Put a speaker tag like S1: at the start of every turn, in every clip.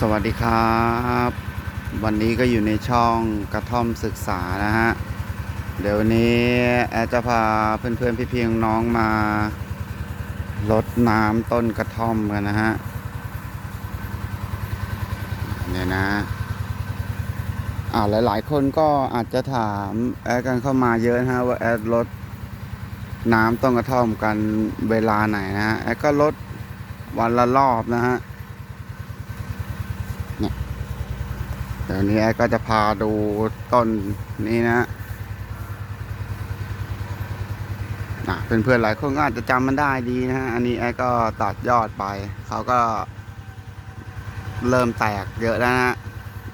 S1: สวัสดีครับ วันนี้ก็อยู่ในช่องกระท่อมศึกษานะฮะ เดี๋ยววันนี้แอดจะพาเพื่อนๆพี่ๆน้องมารดน้ำต้นกระท่อมกันนะฮะเนี่ยนะอ่าหลายๆคนก็อาจจะถามแอดกันเข้ามาเยอะนะฮะว่าแอดลดน้ำต้นกระท่อมกันเวลาไหนนะฮะแอดก็ลดวันละรอบนะฮะ ดี๋ยวนี้แอดก็จะพาดูต้นนี้นะนะเพื่อนๆหลายคนก็อาจจะจำมันได้ดีนะฮะ อันนี้แอดก็ตัดยอดไป เขาก็เริ่มแตกเยอะแล้วนะ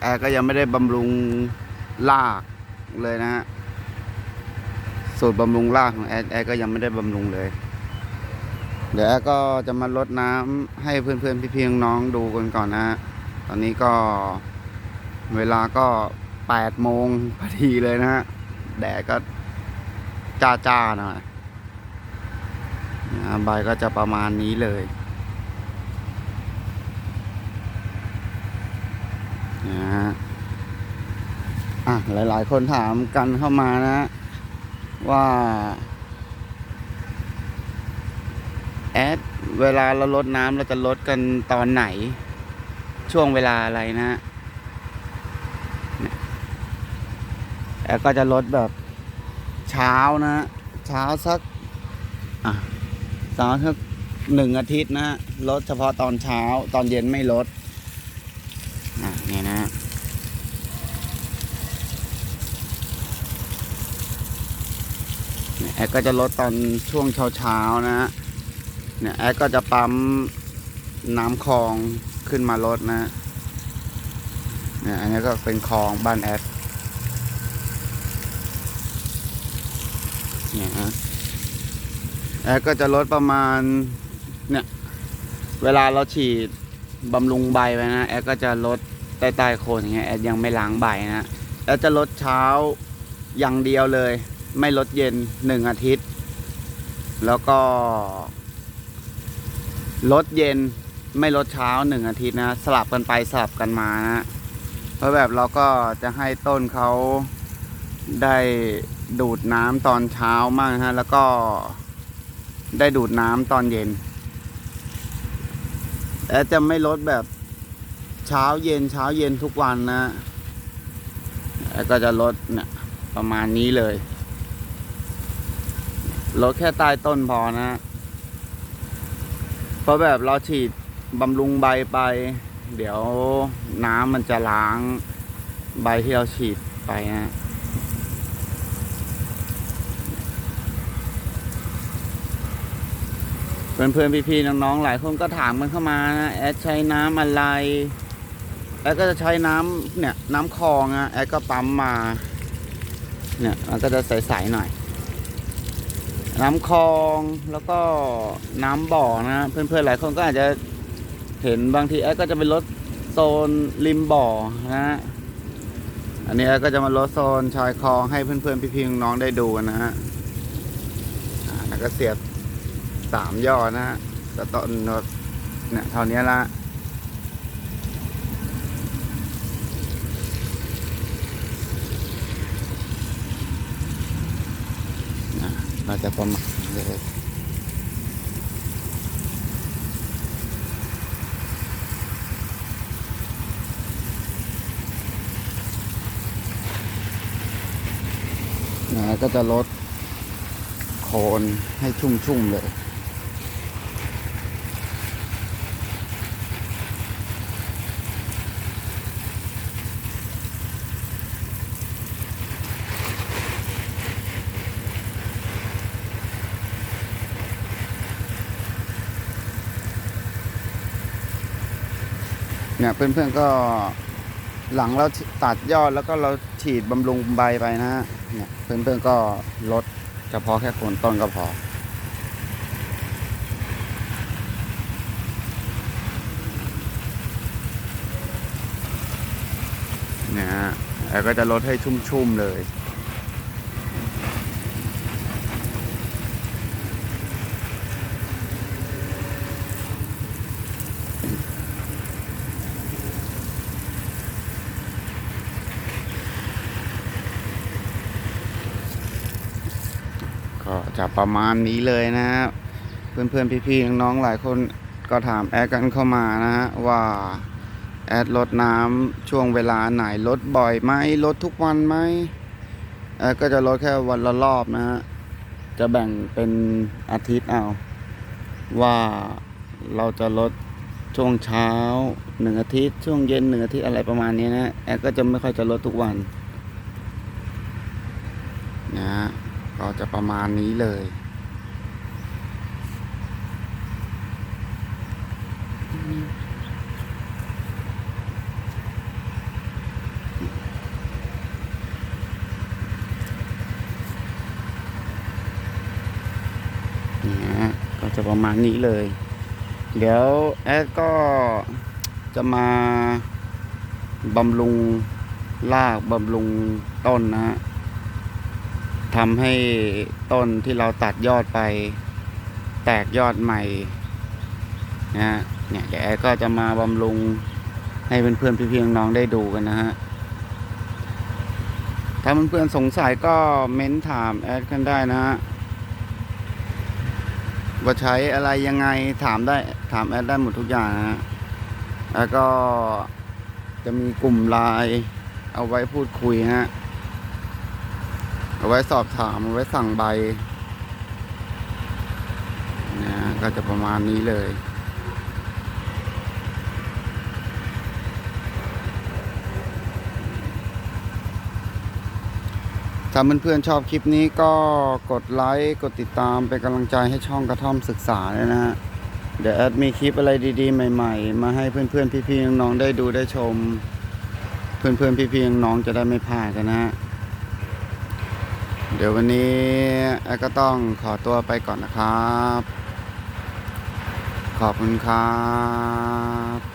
S1: แอดก็ยังไม่ได้บำรุงรากเลยนะฮะ สูตรบำรุงรากของแอดแอดก็ยังไม่ได้บำรุงเลย เดี๋ยวแอดก็จะมาลดน้ำให้เพื่อนๆพี่ๆน้องๆดูกันก่อนนะฮะ ตอนนี้ก็ เวลาก็แปดโมงพอดีเลยนะฮะ แดดก็จ้าจ้าหน่อยนะใบก็จะประมาณนี้เลยนะฮะอะ หลายๆ คนถามกันเข้ามานะ ว่าแอดเวลาเราลดน้ำเราจะลดกันตอนไหน ช่วงเวลาอะไรนะฮะ แล้วก็จะลดแบบเช้านะเช้าสักอะเช้าสักหนึ่งอาทิตย์นะลดเฉพาะตอนเช้าตอนเย็นไม่ลดอะนี่นะแอดก็จะลดตอนช่วงเช้าๆนะเนี่ยแอดก็จะปั๊มน้ำคลองขึ้นมาลดนะเนี่ยอันนี้ก็เป็นคลองบ้านแอด เนี่ยฮะแอดก็จะลดประมาณเนี่ยเวลาเราฉีดบำรุงใบไปนะแอดก็จะลดใต้ใต้โคนอย่างเงี้ยแอดยังไม่ล้างใบนะแอดจะลดเช้าอย่างเดียวเลย ไม่ลดเย็นหนึ่งอาทิตย์ แล้วก็ลดเย็นไม่ลดเช้าหนึ่งอาทิตย์นะ สลับกันไปสลับกันมานะเพราะแบบเราก็จะให้ต้นเขา ได้ดูดน้ำตอนเช้ามากฮะแล้วก็ได้ดูดน้ำตอนเย็นแต่จะไม่ลดแบบเช้าเย็นเช้าเย็นทุกวันนะแล้วก็จะลดเนี่ยประมาณนี้เลยลดแค่ใต้ต้นพอนะ เพราะแบบเราฉีดบำรุงใบไป เดี๋ยวน้ำมันจะล้างใบที่เราฉีดไปนะ เพื่อนๆ พี่ๆ น้องๆ หลายคนก็ถามกันเข้ามานะแอดใช้น้ำอะไร แอดก็จะใช้น้ำเนี่ยน้ำคลองอะแอดก็ปั๊มมา เนี่ยมันก็จะใสๆหน่อย น้ำคลองแล้วก็น้ำบ่อนะเพื่อนๆ หลายคนก็อาจจะเห็นบางทีแอดก็จะไปลดโซนริมบ่อนะฮะอันนี้แอดก็จะมาลดโซนชายคลองให้เพื่อนๆ พี่ๆ น้องๆ ได้ดูกันนะฮะแล้วก็เสียบ สามย่อนะฮะก็ต้นเนี่ยเท่านี้ละนะเราจะประมาณเลยนะก็จะลดโคนให้ชุ่มๆเลย เนี่ยเพื่อนๆก็หลังเราตัดยอดแล้วก็เราฉีดบำรุงใบไปนะฮะเนี่ยเพื่อนๆก็ลดเฉพาะแค่โคนต้นก็พอเนี่ยฮะแล้วก็จะลดให้ชุ่มๆเลย เจะประมาณนี้เลยนะฮะเพื่อนๆพี่ๆน้องๆหลายคนก็ถามแอดกันเข้ามานะฮะว่าแอดลดน้ำช่วงเวลาไหนลดบ่อยไหมลดทุกวันไหมแอดก็จะลดแค่วันละรอบนะฮะจะแบ่งเป็นอาทิตย์เอาว่าเราจะลดช่วงเช้าหนึ่งอาทิตย์ช่วงเย็นหนึ่งอาทิตย์อะไรประมาณนี้นะแอดก็จะไม่ค่อยจะลดทุกวันนะฮะก็ จะประมาณนี้เลย นี่ฮะ ก็จะประมาณนี้เลย เดี๋ยวแอดก็จะมาบำรุงรากบำรุงต้นนะฮะ ทำให้ต้นที่เราตัดยอดไป แตกยอดใหม่นะฮะเนี่ยเดี๋ยวแอดก็จะมาบำรุงให้เพื่อนๆพี่ๆน้องๆได้ดูกันนะฮะถ้าเพื่อนๆสงสัยก็เม้นถามแอดกันได้นะฮะว่าใช้อะไรยังไงถามได้ถามแอดได้หมดทุกอย่างนะฮะแล้วก็จะมีกลุ่มไลน์เอาไว้พูดคุยฮะ เอาไว้สอบถามเอาไว้สั่งใบนะก็จะประมาณนี้เลยถ้าเพื่อนๆชอบคลิปนี้ก็กดไลค์ กดติดตามเป็นกำลังใจให้ช่องกระท่อมศึกษาเลยนะฮะ เดี๋ยวแอดมีคลิปอะไรดีๆ ใหม่ๆ มาให้เพื่อนๆ พี่ๆ น้องๆ ได้ดูได้ชม เพื่อนๆ พี่ๆ น้องๆ จะได้ไม่พลาดกันนะฮะ เดี๋ยววันนี้แอดก็ต้องขอตัวไปก่อนนะครับ ขอบคุณครับ